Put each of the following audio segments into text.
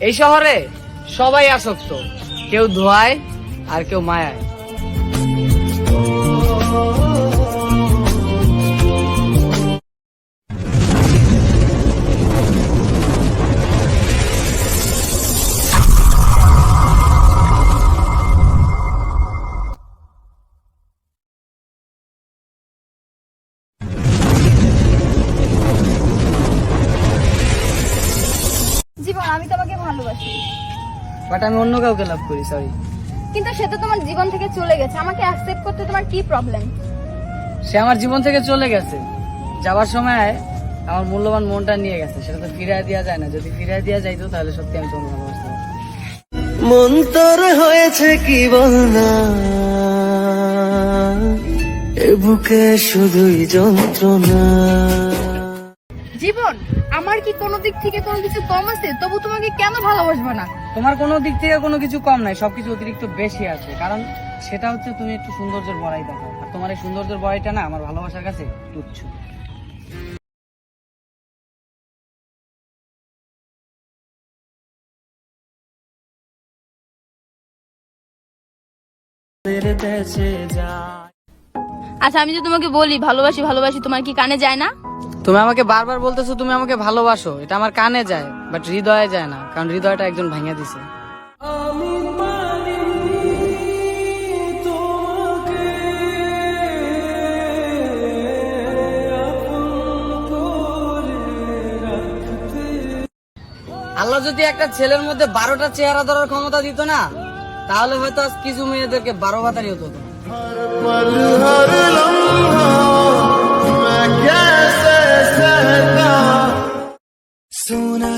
এই শহরে সবাই আসক্ত কেউ ধোয়ায় আর কেউ মায়ায়। আমি তোমাকে ভালোবাসি। বাট আমি অন্য কাউকে লাভ করি সরি কিন্তু সে তো তোমার জীবন থেকে চলে গেছে। আমাকে অ্যাকসেপ্ট করতে তোমার কি প্রবলেম সে আমার জীবন থেকে চলে গেছে। যাওয়ার সময় আমার মূল্যবান মনটা নিয়ে গেছে। সেটা তো ফিরিয়ে দেওয়া যায় না। যদি ফিরিয়ে দেওয়া যাইতো তাহলে সত্যি আমি তোমাকে ভালোবাসতাম। মন তোর হয়েছে কি বল না এ বুকে শুধুই যন্ত্রণা। কোনো দিক থেকে কোনো কিছু কম আছে তবু তোমাকে কেন ভালোবাসবো না? তোমার কোনো দিক থেকে কোনো কিছু কম নাই সবকিছু অতিরিক্ত বেশি আছে। কারণ সেটা হচ্ছে তুমি একটু সৌন্দর্যের বড়াই দেখো আর তোমার এই সৌন্দর্যের বড়াইটা না আমার ভালোবাসার কাছে তুচ্ছ। আচ্ছা আমি যে তোমাকে বলি ভালোবাসি ভালোবাসি তোমার কি কানে যায় না? তুমি আমাকে বারবার বলতেছো তুমি আমাকে ভালোবাসো। এটা আমার কানে যায় বাট হৃদয়ে যায় না কারণ হৃদয়টা একজন ভাঙিয়ে দিছে। আল্লাহ যদি একটা ছেলের মধ্যে বারোটা চেহারা ধরার ক্ষমতা দিত না তাহলে হয়তো আজ কিছু মেয়েদেরকে বারো বাতারি হতো। না।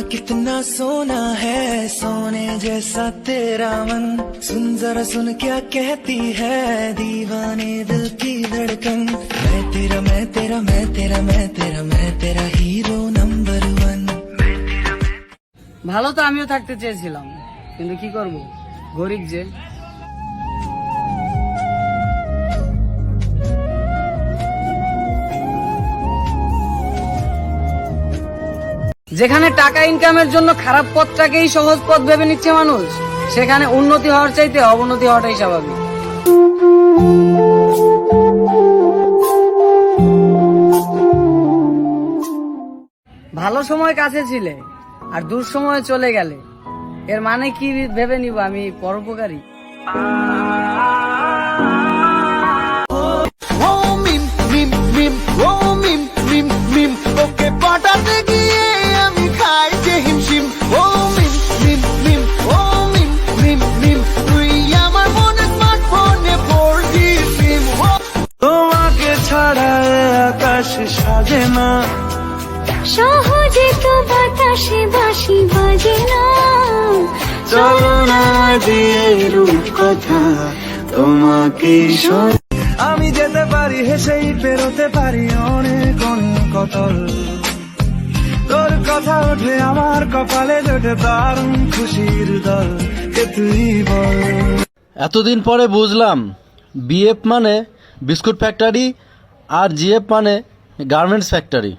कितना सोना है सोने जैसा तेरा मन सुन जरा सुन क्या कहती है दीवाने दिल की धड़कन मैं तेरा मैं तेरा मैं तेरा मैं तेरा मैं तेरा हीरो नंबर वन ভালো তো আমিও থাকতে চেয়েছিলাম কিন্তু কি করব গরিব যে যেখানে টাকা ইনকামের জন্য খারাপ পথটাকেই সহজ পথ ভেবে নিচ্ছে মানুষ, সেখানে উন্নতি হওয়ার চাইতে অবনতি হওয়াটাই স্বাভাবিক। ভালো সময় কাছে ছিলে, আর দূর সময় চলে গেলে। এর মানে কি ভেবে নিব আমি পরোপকারী? আকাশ সাজে না। সহজে তো বাতাসে বাসি বাজে না। চলো না দিয়ে রূপ কথা তোমাকে আমি যেতে পারি হেসেই পেরোতে পারি অনেক অনেক কতল। তোর কথা ওঠে আমার কপালে জোটে দারুণ খুশির দল। কে তুই বল? এতদিন পরে বুঝলাম বিএফ মানে বিস্কুট ফ্যাক্টরি আর জিএফ মানে গার্মেন্টস ফ্যাক্টরি।